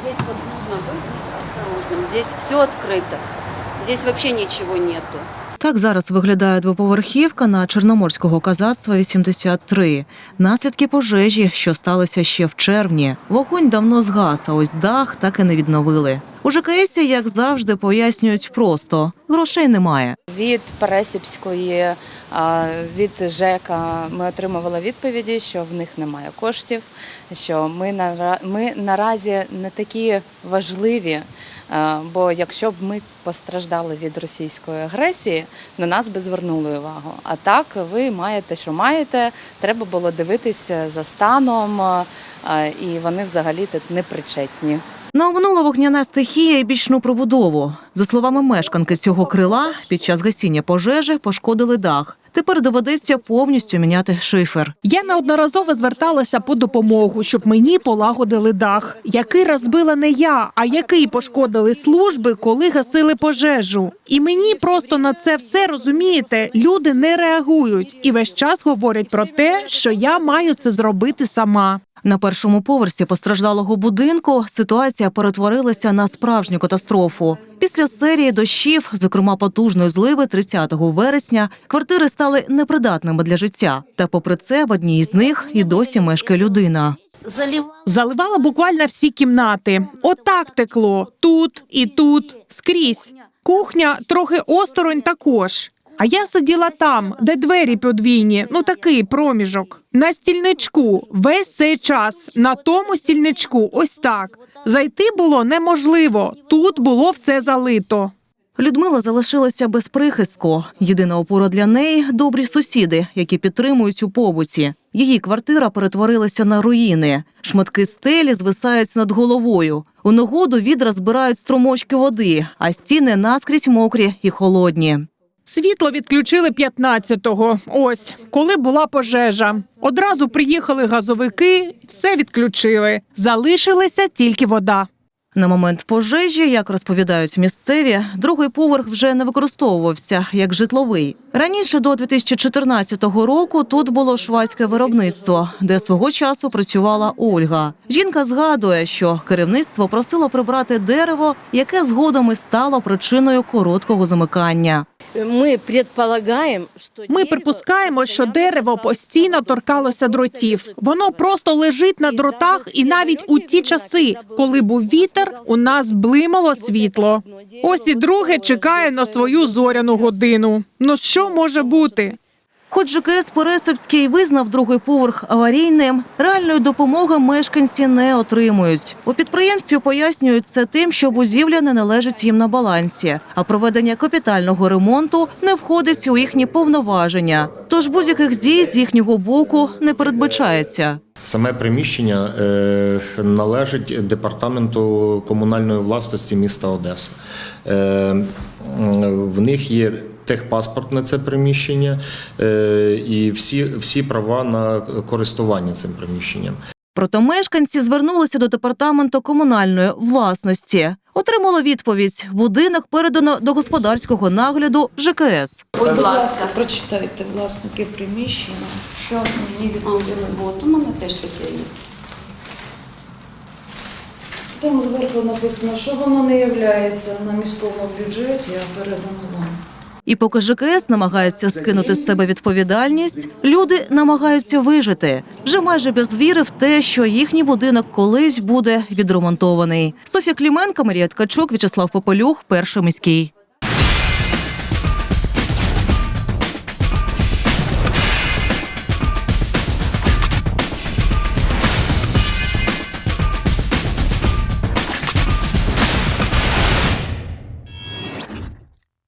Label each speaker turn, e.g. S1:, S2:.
S1: Здесь вот нужно быть осторожным. Здесь все открыто. Здесь вообще ничего нету.
S2: Так зараз виглядає двоповерхівка на Чорноморського казацтва 83. Наслідки пожежі, що сталося ще в червні. Вогонь давно згас, а ось дах так і не відновили. У ЖКС, як завжди, пояснюють просто грошей немає.
S3: Від Пересипської, а, від ЖЕКа ми отримували відповіді, що в них немає коштів, що ми, нара- ми наразі не такі важливі. А, Бо якщо б ми постраждали від російської агресії, на нас би звернули увагу. А так ви маєте, що маєте. Треба було дивитися за станом, і вони взагалі тут не причетні.
S2: Наоминула вогняна стихія і бічну пробудову. За словами мешканки цього крила, під час гасіння пожежі пошкодили дах. Тепер доведеться повністю міняти шифер.
S4: Я неодноразово зверталася по допомогу, щоб мені полагодили дах, який розбила не я, а який пошкодили служби, коли гасили пожежу. І мені просто на це все розумієте. Люди не реагують і весь час говорять про те, що я маю це зробити сама.
S2: На першому поверсі постраждалого будинку ситуація перетворилася на справжню катастрофу. Після серії дощів, зокрема потужної зливи 30 вересня, квартири стали непридатними для життя. Та попри це, в одній із них і досі мешкає людина.
S4: Заливала буквально всі кімнати. Отак текло тут і тут, скрізь. Кухня трохи осторонь також. А я сиділа там, де двері подвійні, ну такий проміжок. На стільничку весь цей час на тому стільничку, ось так. Зайти було неможливо. Тут було все залито.
S2: Людмила залишилася без прихистку. Єдина опора для неї добрі сусіди, які підтримують у побуті. Її квартира перетворилася на руїни. Шматки стелі звисають над головою. У нагоду відра збирають струмочки води, а стіни наскрізь мокрі і холодні.
S4: Світло відключили 15-го. Ось коли була пожежа. Одразу приїхали газовики, все відключили. Залишилася тільки вода.
S2: На момент пожежі, як розповідають місцеві, другий поверх вже не використовувався як житловий. Раніше до 2014 року тут було швадське виробництво, де свого часу працювала Ольга. Жінка згадує, що керівництво просило прибрати дерево, яке згодом і стало причиною короткого замикання.
S5: Ми предполагаємо, що
S4: Ми припускаємо, що дерево постійно торкалося дротів. Воно просто лежить на дротах, і навіть у ті часи, коли був вітер, у нас блимало світло. Ось і друге чекає на свою зоряну годину. Ну що може бути?
S2: Хоч ЖКС Пересипський визнав другий поверх аварійним, реальної допомоги мешканці не отримують. У підприємстві пояснюють це тим, що будівля не належить їм на балансі, а проведення капітального ремонту не входить у їхні повноваження. Тож будь-яких дій з їхнього боку не передбачається.
S6: Саме приміщення е, належить департаменту комунальної власності міста Одеса. Е, в них є техпаспорт на це приміщення е, і всі, всі права на користування цим приміщенням.
S2: Проте мешканці звернулися до департаменту комунальної власності. Отримали відповідь: будинок передано до господарського нагляду ЖКС.
S1: Будь ласка.
S7: прочитайте власники приміщення, що мені відповіли.
S1: от у мене теж таке є.
S7: Там зверху написано, що воно не є на міському бюджеті, а передано вам.
S2: І поки ЖКС намагається скинути з себе відповідальність, люди намагаються вижити вже майже без віри в те, що їхній будинок колись буде відремонтований. Софія Кліменка, Марія Ткачук, В'ячеслав Попелюх, перший міський.